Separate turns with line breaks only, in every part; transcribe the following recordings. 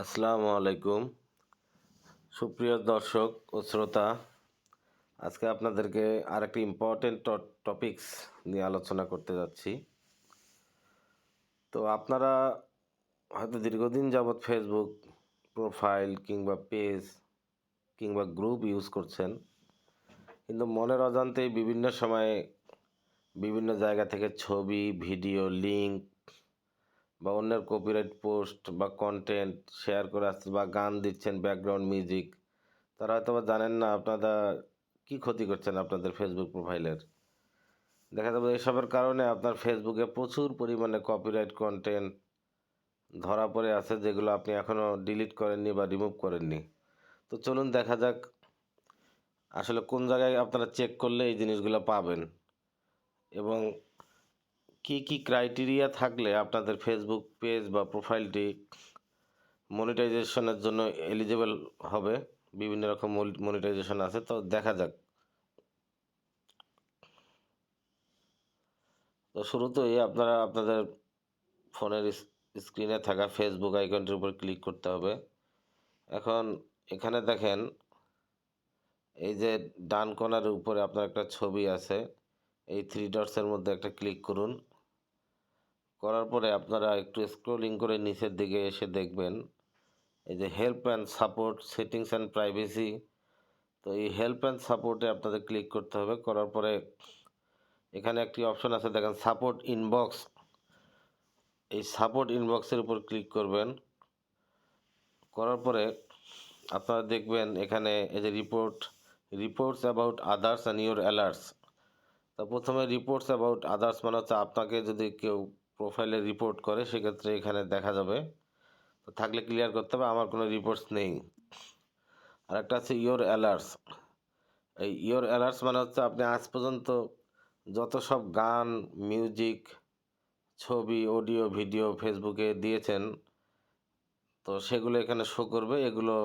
আসসালামু আলাইকুম। সুপ্রিয় দর্শক ও শ্রোতা, আজকে আপনাদেরকে আরেকটি ইম্পর্টেন্ট টপিকস নিয়ে আলোচনা করতে যাচ্ছি। তো আপনারা হয়তো দীর্ঘদিন যাবৎ ফেসবুক প্রোফাইল কিংবা পেজ কিংবা গ্রুপ ইউজ করছেন, কিন্তু মনের অজান্তেই বিভিন্ন সময়ে বিভিন্ন জায়গা থেকে ছবি ভিডিও লিঙ্ক বা অন্যের কপিরাইট পোস্ট বা কন্টেন্ট শেয়ার করে আসছে বা গান দিচ্ছেন ব্যাকগ্রাউন্ড মিউজিক তারা হয়তো বা জানেন না আপনারা কি ক্ষতি করছেন আপনাদের ফেসবুক প্রোফাইলের দেখা যাবে এসবের কারণে আপনার ফেসবুকে প্রচুর পরিমাণে কপিরাইট কন্টেন্ট ধরা পড়ে আছে, যেগুলো আপনি এখনও ডিলিট করেননি বা রিমুভ করেননি। তো চলুন দেখা যাক আসলে কোন জায়গায় আপনারা চেক করলে এই জিনিসগুলো পাবেন। এবং কি কি ক্রাইটেরিয়া থাকলে আপনাদের ফেসবুক পেজ বা প্রোফাইলটি মনিটাইজেশনের জন্য এলিজেবল হবে? বিভিন্ন রকম মনিটাইজেশন আছে, তো দেখা যাক। তো শুরুতেই আপনারা আপনাদের ফোনের স্ক্রিনে থাকা ফেসবুক আইকনটির উপর ক্লিক করতে হবে। এখন এখানে দেখেন, এই যে ডান কোনার উপরে আপনার একটা ছবি আছে, এই থ্রি ডটসের মধ্যে একটা ক্লিক করুন। করার পরে আপনারা একটু স্ক্রোলিং করে নিচের দিকে এসে দেখবেন, এই যে help and support settings and privacy তো এই হেল্প অ্যান্ড সাপোর্টে আপনাদের ক্লিক করতে হবে, করার পরে এখানে একটি অপশন আছে, দেখেন সাপোর্ট ইনবক্স এই সাপোর্ট ইনবক্সের উপর ক্লিক করবেন, করার পরে আপনারা দেখবেন এখানে এই যে report reports about others and your alerts তো প্রথমে রিপোর্টস অ্যাবাউট আদার্স মানে হচ্ছে আপনাকে যদি কেউ প্রোফাইলে রিপোর্ট করে, সেক্ষেত্রে এখানে দেখা যাবে। তো থাকলে ক্লিয়ার করতে হবে, আমার কোনো রিপোর্টস নেই। আর একটা আছে ইয়োর অ্যালার্টস এই ইয়োর অ্যালার্টস মানে হচ্ছে আপনি আজ পর্যন্ত যত সব গান মিউজিক ছবি অডিও ভিডিও ফেসবুকে দিয়েছেন, তো সেগুলো এখানে শো করবে। এগুলো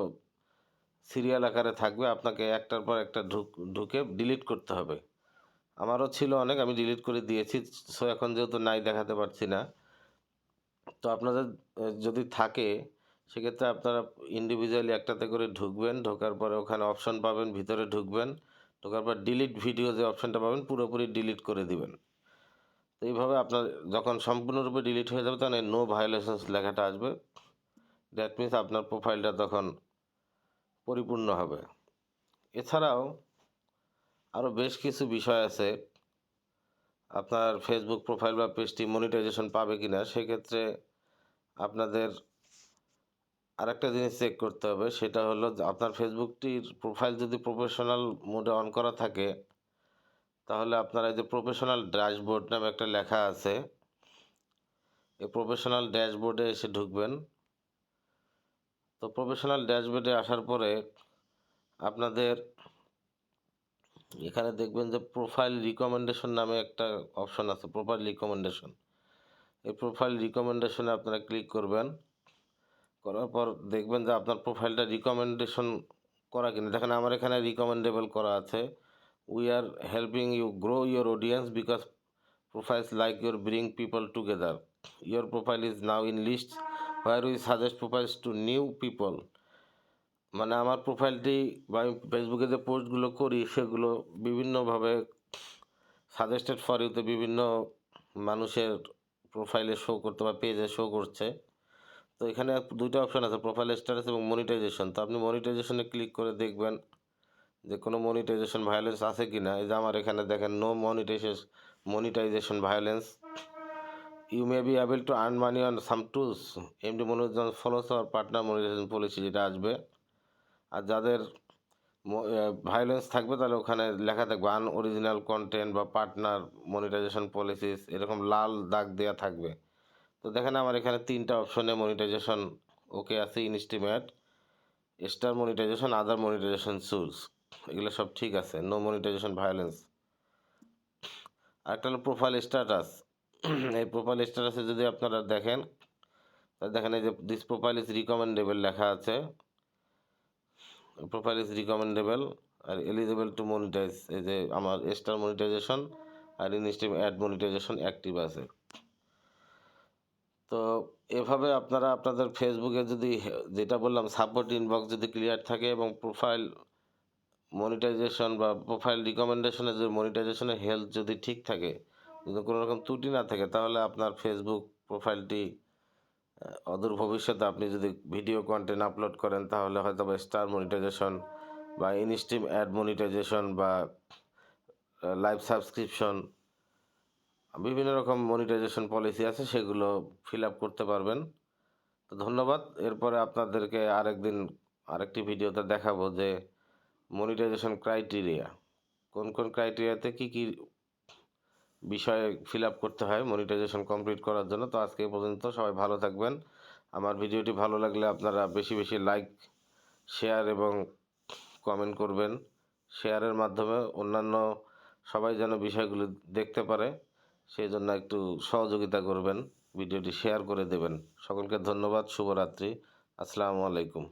সিরিয়াল আকারে থাকবে, আপনাকে একটার পর একটা ঢুক, ঢুকে ডিলিট করতে হবে। আমারও ছিল অনেক, আমি ডিলিট করে দিয়েছি সো এখন যেহেতু নাই দেখাতে পারছি না। তো আপনাদের যদি থাকে, সেক্ষেত্রে আপনারা ইন্ডিভিজুয়ালি একটাতে করে ঢুকবেন, ঢোকার পরে ওখানে অপশন পাবেন, ভিতরে ঢুকবেন, ঢোকার পর ডিলিট ভিডিও যে অপশনটা পাবেন, পুরোপুরি ডিলিট করে দিবেন। তো এইভাবে আপনার, যখন সম্পূর্ণরূপে ডিলিট হয়ে যাবে তখন নো ভায়োলেশনস লেখাটা আসবে। দ্যাট মিনস আপনার প্রোফাইলটা তখন পরিপূর্ণ হবে। এছাড়াও আরও বেশ কিছু বিষয় আছে। আপনার ফেসবুক প্রোফাইল বা পেজটি মনিটাইজেশন পাবে কি না সেক্ষেত্রে আপনাদের আরেকটা জিনিস চেক করতে হবে, সেটা হলো আপনার ফেসবুকটির প্রোফাইল যদি প্রফেশনাল মোডে অন করা থাকে, তাহলে আপনারা এই যে প্রফেশনাল ড্যাশবোর্ড নামে একটা লেখা আছে। এই প্রফেশনাল ড্যাশবোর্ডে এসে ঢুকবেন। তো প্রফেশনাল ড্যাশবোর্ডে আসার পরে আপনাদের এখানে দেখবেন যে প্রোফাইল রিকমেন্ডেশন নামে একটা অপশন আছে প্রোফাইল রিকমেন্ডেশন এই প্রোফাইল রিকমেন্ডেশনে আপনারা ক্লিক করবেন। করার পর দেখবেন যে আপনার প্রোফাইলটা রিকমেন্ডেশন করা কিনা। দেখেন আমার এখানে রিকমেন্ডেবল করা আছে। We are helping you grow your audience because profiles like your bring people together your profile is now in list where we suggest profiles to new people মানে আমার প্রোফাইলটি বা আমি ফেসবুকে যে পোস্টগুলো করি, সেগুলো বিভিন্নভাবে সাজেস্টেড ফর ইউতে বিভিন্ন মানুষের প্রোফাইলে শো করতে বা পেজে শো করছে। তো এখানে দুইটা অপশান আছে প্রোফাইল স্ট্যাটাস এবং মনিটাইজেশন তো আপনি মনিটাইজেশনে ক্লিক করে দেখবেন যে কোনো মনিটাইজেশন ভায়োলেন্স আছে কি না এই যে আমার এখানে দেখেন no monetization monetization violence you may be able to earn money on some tools MD monetization follows our partner monetization policy যেটা আসবে। আর যাদের ভায়োলেন্স থাকবে তাহলে ওখানে লেখা থাকবে আন অরিজিনাল কন্টেন্ট বা পার্টনার মনিটাইজেশন পলিসিস এরকম লাল দাগ দেওয়া থাকবে। তো দেখেন আমার এখানে তিনটা অপশনে মনিটাইজেশন ওকে আছে instream star monetization other monetization tools এগুলো সব ঠিক আছে নো মনিটাইজেশন ভায়োলেন্স আরেকটা হলো প্রোফাইল স্ট্যাটাস এই প্রোফাইল স্ট্যাটাসে যদি আপনারা দেখেন, তাহলে দেখেন এই যে দিস প্রোফাইল ইজ রিকমেন্ডেবল লেখা আছে। প্রোফাইল ইজ রিকমেন্ডেবল আর এলিজিবল টু মনিটাইজ এই যে আমার স্টার মনিটাইজেশন আর ইনস্টিম অ্যাড মনিটাইজেশন অ্যাক্টিভ আছে। তো এভাবে আপনারা আপনাদের ফেসবুকে যদি, যেটা বললাম সাপোর্ট ইনবক্স যদি ক্লিয়ার থাকে এবং প্রোফাইল মনিটাইজেশন বা প্রোফাইল রিকমেন্ডেশনের যে মনিটাইজেশনের হেলথ যদি ঠিক থাকে, যদি কোনো রকম ত্রুটি না থাকে, তাহলে আপনার ফেসবুক প্রোফাইলটি অদূর ভবিষ্যতে আপনি যদি ভিডিও কন্টেন্ট আপলোড করেন, তাহলে হয়তো বা স্টার মনিটাইজেশন বা ইনস্ট্রিম অ্যাড মনিটাইজেশন বা লাইভ সাবস্ক্রিপশন বিভিন্ন রকম মনিটাইজেশন পলিসি আছে, সেগুলো ফিল আপ করতে পারবেন। তো ধন্যবাদ। এরপরে আপনাদেরকে আরেকদিন আরেকটি ভিডিওতে দেখাবো যে মনিটাইজেশন ক্রাইটেরিয়া কোন কোন ক্রাইটেরিয়াতে কী কি বিষয়ে ফিল আপ করতে হয় মনিটাইজেশন কমপ্লিট করার জন্য। তো আজকে পর্যন্ত সবাই ভালো থাকবেন। আমার ভিডিওটি ভালো লাগলে আপনারা বেশি বেশি লাইক শেয়ার এবং কমেন্ট করবেন। শেয়ারের মাধ্যমে অন্যান্য সবাই যেন বিষয়গুলি দেখতে পারে সেই জন্য একটু সহযোগিতা করবেন, ভিডিওটি শেয়ার করে দেবেন। সকলকে ধন্যবাদ, শুভরাত্রি। আসসালামু আলাইকুম।